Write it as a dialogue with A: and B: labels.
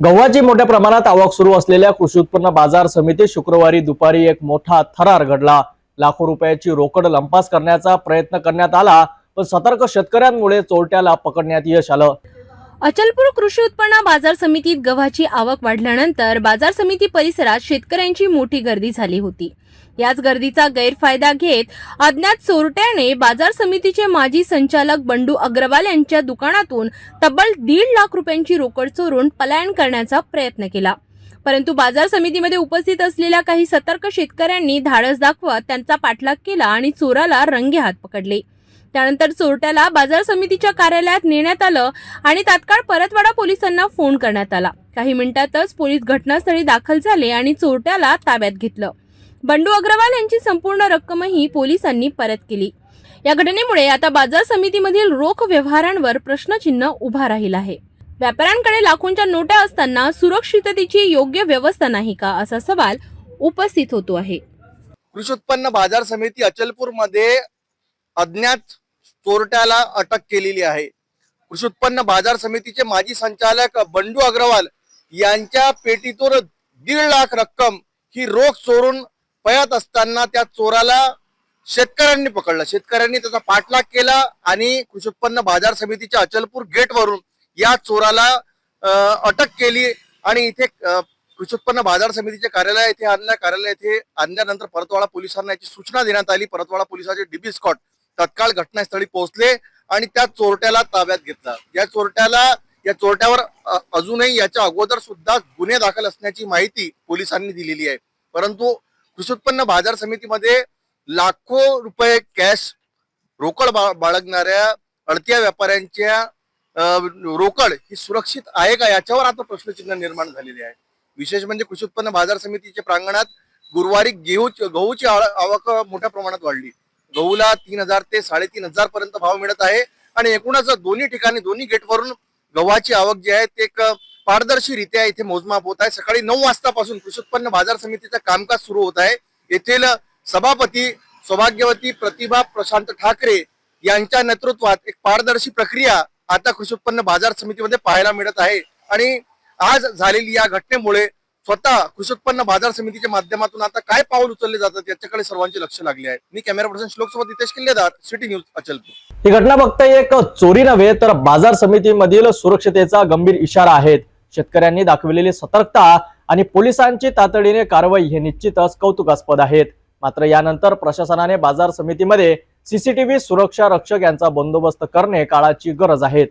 A: गव्हाची मोठ्या प्रमाणात आवक सुरू असलेल्या कृषी उत्पन्न बाजार समितीत शुक्रवारी दुपारी एक मोठा थरार घडला. लाखो रुपयाची रोकड लंपास करण्याचा प्रयत्न करण्यात आला पण सतर्क शेतकऱ्यांमुळे चोरट्याला पकडण्यात यश आलं.
B: अचलपूर कृषी उत्पन्न बाजार समितीत गव्हाची आवक वाढल्यानंतर बाजार समिती परिसरात शेतकऱ्यांची मोठी गर्दी झाली होती. याच गर्दीचा गैरफायदा घेत अज्ञात चोरट्याने बाजार समितीचे माजी संचालक बंडू अग्रवाल यांच्या दुकानातून तब्बल दीड लाख रुपयांची रोकड चोरून पलायन करण्याचा प्रयत्न केला. परंतु बाजार समितीमध्ये उपस्थित असलेल्या काही सतर्क शेतकऱ्यांनी धाडस दाखवत त्यांचा पाठलाग केला आणि चोराला रंगे हात पकडले. त्यानंतर चोरट्याला बाजार समितीच्या कार्यालयात नेण्यात आलं आणि तात्काळ परतवाडा पोलिसांना फोन करण्यात आला. काही मिनिटातच पोलीस घटनास्थळी दाखल झाले आणि चोरट्याला ताब्यात घेतलं. बंडू अग्रवाल यांची संपूर्ण रक्कमही पोलिसांनी परत केली. या घटनेमुळे आता बाजार समितीमधील रोख व्यवहारांवर प्रश्नचिन्ह उभा राहील आहे. व्यापाऱ्यांकडे लाखोंच्या नोटा असताना सुरक्षिततेची योग्य व्यवस्था नाही का असा सवाल उपस्थित होतो आहे.
C: कृषी उत्पन्न बाजार समिती अचलपूरमध्ये अज्ञात चोरट्याला अटक केलेली आहे. कृषी उत्पन्न बाजार समितीचे माजी संचालक बंडू अग्रवाल यांच्या पेटीतून दीड लाख रक्कम ही रोख चोरून पळत असताना त्या चोराला शेतकऱ्यांनी पकडलं. शेतकऱ्यांनी त्याचा पाठलाग केला आणि कृषी उत्पन्न बाजार समितीच्या अचलपूर गेटवरून या चोराला अटक केली आणि इथे कृषी उत्पन्न बाजार समितीचे कार्यालय येथे आणल्या कार्यालय येथे आणल्यानंतर परतवाडा पोलिसांना याची सूचना देण्यात आली. परतवाडा पोलिसाचे डीबी स्कॉट तत्काळ घटनास्थळी पोहोचले आणि त्या चोरट्याला ताब्यात घेतला. या चोरट्याला या चोरट्यावर अजूनही याच्या अगोदर सुद्धा गुन्हे दाखल असण्याची माहिती पोलिसांनी दिलेली आहे. परंतु कृषी उत्पन्न बाजार समितीमध्ये लाखो रुपये कॅश रोकड बाळगणाऱ्या अडत्या व्यापाऱ्यांच्या रोकड ही सुरक्षित आहे का याच्यावर आता प्रश्नचिन्ह निर्माण झालेले आहे. विशेष म्हणजे कृषी उत्पन्न बाजार समितीच्या प्रांगणात गुरुवारी गेहू गहूची आव- आवक मोठ्या प्रमाणात वाढली. गहूला तीन हजार ते साडेतीन हजार पर्यंत भाव मिळत आहे आणि एकूणच दोन्ही ठिकाणी दोन्ही गेटवरून गव्हाची आवक जी आहे ते एक पारदर्शीरित्या इथे मोजमाप होत आहे. सकाळी नऊ वाजतापासून कृषी उत्पन्न बाजार समितीचं कामकाज सुरू होत आहे. येथील सभापती सौभाग्यवती प्रतिभा प्रशांत ठाकरे यांच्या नेतृत्वात एक पारदर्शी प्रक्रिया आता कृषी उत्पन्न बाजार समितीमध्ये पाहायला मिळत आहे. आणि आज झालेली या घटनेमुळे स्वतः कृषी उत्पन्न बाजार समितीच्या माध्यमातून आता काय पाऊल उचलले जातात याच्याकडे सर्वांचे लक्ष लागले आहे. मी कॅमेरा पर्सन श्लोक सोबत नितेश किल्लेदार सिटी न्यूज अचलपूर.
A: ही घटना फक्त एक चोरी नव्हे तर बाजार समितीमधील सुरक्षतेचा गंभीर इशारा आहेत शेतकऱ्यांनी दाखविलेली सतर्कता आणि पोलिसांची तातडीने कारवाई हे निश्चितच कौतुकास्पद आहेत. मात्र यानंतर प्रशासनाने बाजार समितीमध्ये सीसीटीव्ही सुरक्षा रक्षक यांचा बंदोबस्त करणे काळाची गरज आहे.